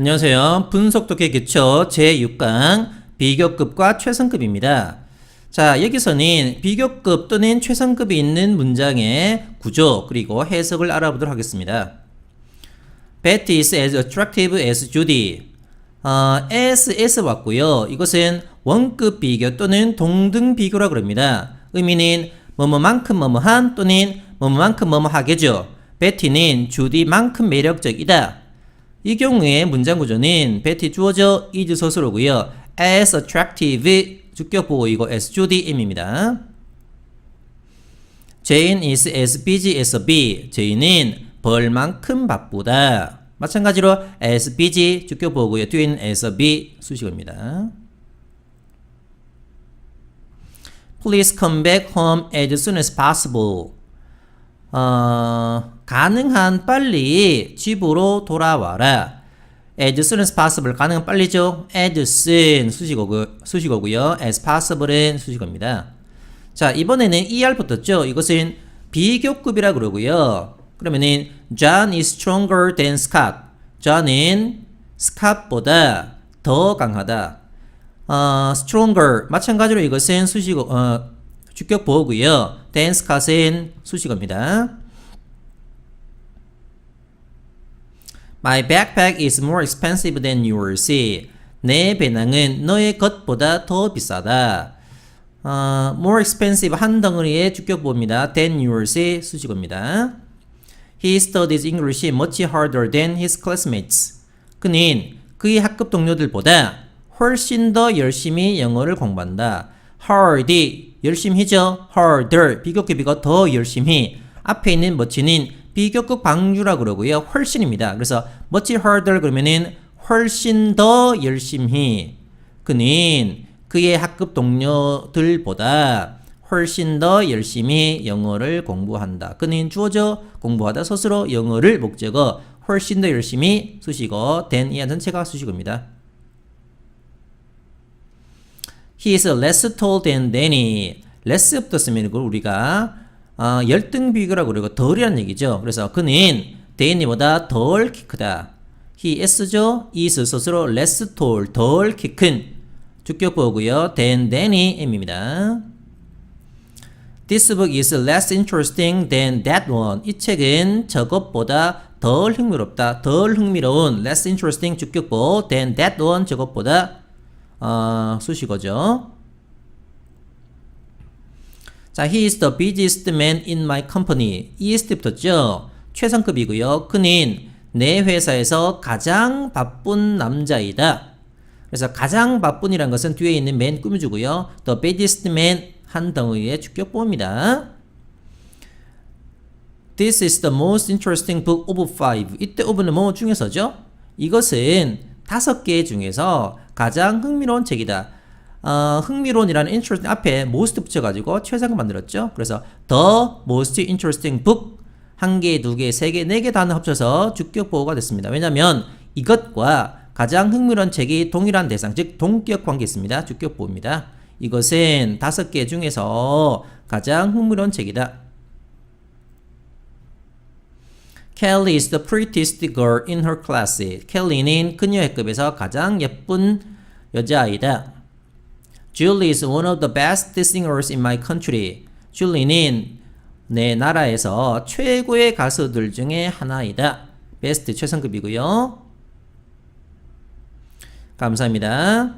안녕하세요. 분석독해 기초 제6강 비교급과 최상급입니다. 자, 여기서는 비교급 또는 최상급이 있는 문장의 구조 그리고 해석을 알아보도록 하겠습니다. Betty is as attractive as Judy. 어, as, as 왔고요. 이것은 원급 비교 또는 동등 비교라 그럽니다. 의미는 뭐뭐만큼 뭐뭐한 또는 뭐뭐만큼 뭐뭐하게죠. 베티는 주디만큼 매력적이다. 이 경우에 문장 구조는 베티 주어져 is 서술어고요. as attractive 주격 보호이고 as Judy임입니다. Jane is as busy as a bee. Jane은 벌만큼 바쁘다. 마찬가지로 as busy 주격 보고요. 뒤에는 as a bee 수식어입니다. Please come back home as soon as possible. 어, 가능한 빨리 집으로 돌아와라. as soon as possible 가능한 빨리죠. as soon 수식어고, 수식어고요. as possible은 수식어입니다. 자 이번에는 er 붙었죠. 이것은 비교급이라 그러고요. 그러면은 John is stronger than Scott. John은 Scott보다 더 강하다. 어, stronger 마찬가지로 이것은 수식어 어, 주격 보호고요. than Scott은 수식어입니다. My backpack is more expensive than yours. 내 배낭은 너의 것보다 더 비싸다. 어, more expensive 한 덩어리의 주격 보호입니다. than yours의 수식어입니다. He studies English much harder than his classmates. 그는 그의 학급 동료들보다 훨씬 더 열심히 영어를 공부한다. hard 열심히죠. harder 비교급이고 더 열심히 앞에 있는 much는 비교급 방주라 그러고요. 훨씬입니다. 그래서 much harder 그러면은 훨씬 더 열심히 그는 그의 학급 동료들보다 훨씬 더 열심히 영어를 공부한다. 그는 주어져 공부하다 스스로 영어를 목적어 훨씬 더 열심히 수식어 than 이한 전체가 수식어입니다. He is less tall than Danny. less 붙었으면 이걸 우리가 어, 열등 비교라고 그러고 덜이라는 얘기죠. 그래서 그는 데니보다 덜 키 크다. He is죠. is 스스로 less tall 덜 키 큰 주격 보고요. than Danny M입니다. This book is less interesting than that one. 이 책은 저것보다 덜 흥미롭다. 덜 흥미로운 less interesting 주격보 than that one 저것보다 어, 수식어죠. 자, he is the busiest man in my company. 붙었죠. 최상급이고요. 그는 내 회사에서 가장 바쁜 남자이다. 그래서 가장 바쁜이란 것은 뒤에 있는 man 꾸며주고요. the busiest man 한 덩어리의 주격보입니다. This is the most interesting book of five. 이때 of는 뭐 중에서죠? 이것은 다섯 개 중에서 가장 흥미로운 책이다. 어, 흥미로운이라는 interesting 앞에 most 붙여가지고 최상급 만들었죠. 그래서 the most interesting book 한 개, 두 개, 세 개, 네 개 단어 합쳐서 주격 보호가 됐습니다. 왜냐하면 이것과 가장 흥미로운 책이 동일한 대상, 즉 동격 관계 있습니다. 주격 보호입니다. 이것은 다섯 개 중에서 가장 흥미로운 책이다. Kelly is the prettiest girl in her class. 켈리는 그녀의 급에서 가장 예쁜 여자아이다. Julie is one of the best singers in my country. 줄리는 내 나라에서 최고의 가수들 중에 하나이다. 베스트 최상급이고요. 감사합니다.